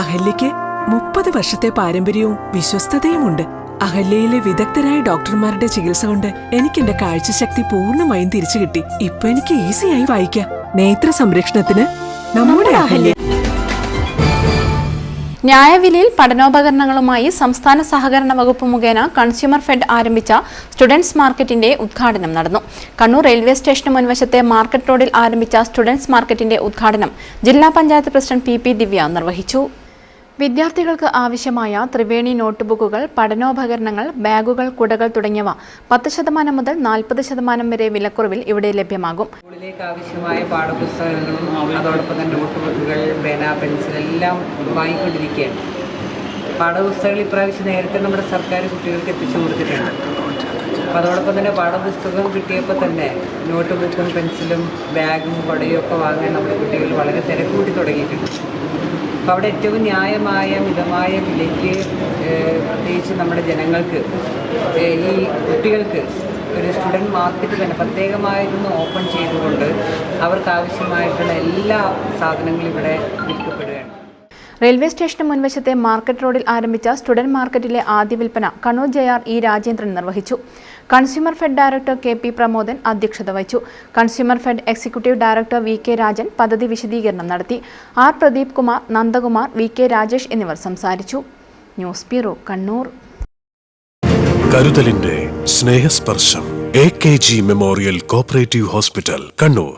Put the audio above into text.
അഹല്യയ്ക്ക് മുപ്പത് വർഷത്തെ പാരമ്പര്യവും വിശ്വസ്തതയുമുണ്ട്. അഹല്യയിലെ വിദഗ്ധരായ ഡോക്ടർമാരുടെ ചികിത്സ കൊണ്ട് എനിക്ക് എന്റെ കാഴ്ചശക്തി പൂർണമായും തിരിച്ചു കിട്ടി. ഇപ്പൊ എനിക്ക് ഈസിയായി വായിക്കാം. നേത്ര സംരക്ഷണത്തിന് നമ്മുടെ അഹല്യ ന്യായവിലയിൽ പഠനോപകരണങ്ങളുമായി സംസ്ഥാന സഹകരണ വകുപ്പ് മുഖേന കൺസ്യൂമർ ഫെഡ് ആരംഭിച്ച സ്റ്റുഡൻസ് മാർക്കറ്റിന്റെ ഉദ്ഘാടനം നടന്നു. കണ്ണൂർ റെയിൽവേ സ്റ്റേഷന് മുൻവശത്തെ മാർക്കറ്റ് റോഡിൽ ആരംഭിച്ച സ്റ്റുഡൻസ് മാർക്കറ്റിന്റെ ഉദ്ഘാടനം ജില്ലാ panchayat president P P Divya നിർവഹിച്ചു. വിദ്യാർത്ഥികൾക്ക് ആവശ്യമായ ത്രിവേണി നോട്ട്ബുക്കുകൾ പഠനോപകരണങ്ങൾ ബാഗുകൾ കുടകൾ തുടങ്ങിയവ പത്ത് ശതമാനം മുതൽ നാൽപ്പത് ശതമാനം വരെ വിലക്കുറവിൽ ഇവിടെ ലഭ്യമാകും. സ്കൂളിലേക്ക് ആവശ്യമായ പാഠപുസ്തകങ്ങളും അതോടൊപ്പം തന്നെ നോട്ട്ബുക്കുകൾ പേന പെൻസിൽ എല്ലാം വാങ്ങിക്കൊണ്ടിരിക്കുകയാണ്. പാഠപുസ്തകങ്ങൾ ഇപ്രാവശ്യം നേരത്തെ നമ്മുടെ സർക്കാർ കുട്ടികൾക്ക് എത്തിച്ചു കൊടുത്തിട്ടുണ്ട്. അതോടൊപ്പം തന്നെ പാഠപുസ്തകം കിട്ടിയപ്പോൾ തന്നെ നോട്ട് ബുക്കും പെൻസിലും ബാഗും കുടയും ഒക്കെ വാങ്ങാൻ നമ്മുടെ കുട്ടികൾ വളരെ തിരക്കൂട്ടി കൂടി തുടങ്ങിയിട്ടുണ്ട്. അവിടെ ഏറ്റവും ന്യായമായ മിതമായ വിലയ്ക്ക് പ്രത്യേകിച്ച് നമ്മുടെ ജനങ്ങൾക്ക് ഈ കുട്ടികൾക്ക് ഒരു സ്റ്റുഡന്റ് മാർക്കറ്റ് തന്നെ പ്രത്യേകമായിരുന്നു ഓപ്പൺ ചെയ്തുകൊണ്ട് അവർക്ക് ആവശ്യമായിട്ടുള്ള എല്ലാ സാധനങ്ങളും ഇവിടെ വിൽക്കപ്പെടുകയാണ്. റെയിൽവേ സ്റ്റേഷന് മുൻവശത്തെ മാർക്കറ്റ് റോഡിൽ ആരംഭിച്ച സ്റ്റുഡന്റ് മാർക്കറ്റിലെ ആദ്യ വിൽപ്പന Kannur J R E Rajendran നിർവഹിച്ചു. Consumer fed director K P Pramodan അധ്യക്ഷത വഹിച്ചു. Consumer fed executive director V K Rajan പദ്ധതി വിശദീകരണം നടത്തി. R Pradeep Kumar Nandakumar V K Rajesh എന്നിവർ സംസാരിച്ചു. News bureau Kannur. കരുതലിന്റെ Snehasparsham A K G memorial cooperative hospital Kannur.